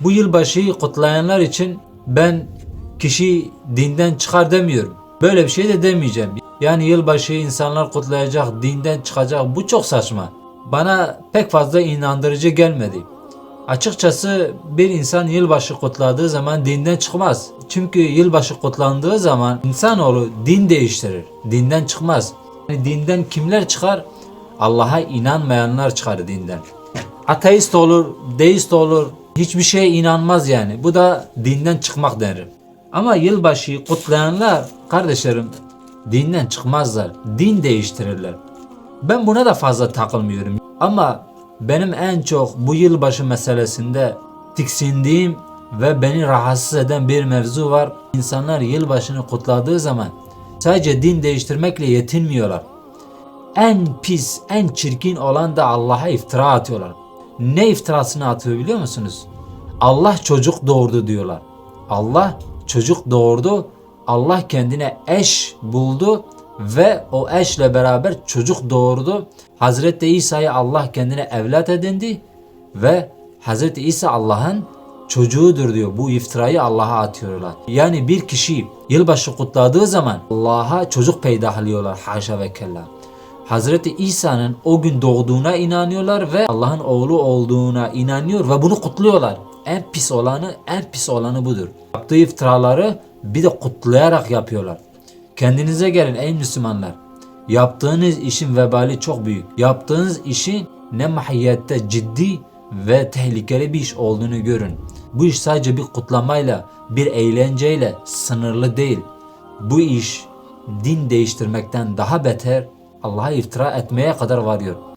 Bu yılbaşıyı kutlayanlar için ben kişi dinden çıkar demiyorum. Böyle bir şey de demeyeceğim. Yani yılbaşı insanlar kutlayacak, dinden çıkacak. Bu çok saçma. Bana pek fazla inandırıcı gelmedi. Açıkçası bir insan yılbaşı kutladığı zaman dinden çıkmaz. Çünkü yılbaşı kutlandığı zaman insanoğlu din değiştirir. Dinden çıkmaz. Yani dinden kimler çıkar? Allah'a inanmayanlar çıkar dinden. Ateist olur, deist olur, hiçbir şeye inanmaz yani. Bu da dinden çıkmak denir. Ama yılbaşıyı kutlayanlar kardeşlerim dinden çıkmazlar. Din değiştirirler. Ben buna da fazla takılmıyorum. Ama benim en çok bu yılbaşı meselesinde tiksindiğim ve beni rahatsız eden bir mevzu var. İnsanlar yılbaşını kutladığı zaman sadece din değiştirmekle yetinmiyorlar. En pis, en çirkin olan da Allah'a iftira atıyorlar. Ne iftirasını atıyor biliyor musunuz? Allah çocuk doğurdu diyorlar. Allah çocuk doğurdu. Allah kendine eş buldu ve o eşle beraber çocuk doğurdu. Hazreti İsa'yı Allah kendine evlat edindi ve Hazreti İsa Allah'ın çocuğudur diyor. Bu iftirayı Allah'a atıyorlar. Yani bir kişi yılbaşı kutladığı zaman Allah'a çocuk peydahlıyorlar. Haşa ve kella. Hazreti İsa'nın o gün doğduğuna inanıyorlar ve Allah'ın oğlu olduğuna inanıyor ve bunu kutluyorlar. En pis olanı, en pis olanı budur. Yaptığı iftiraları bir de kutlayarak yapıyorlar. Kendinize gelin ey Müslümanlar. Yaptığınız işin vebali çok büyük. Yaptığınız işin ne mahiyette ciddi ve tehlikeli bir iş olduğunu görün. Bu iş sadece bir kutlamayla, bir eğlenceyle sınırlı değil. Bu iş din değiştirmekten daha beter Allah'a iftira etmeye kadar varıyor.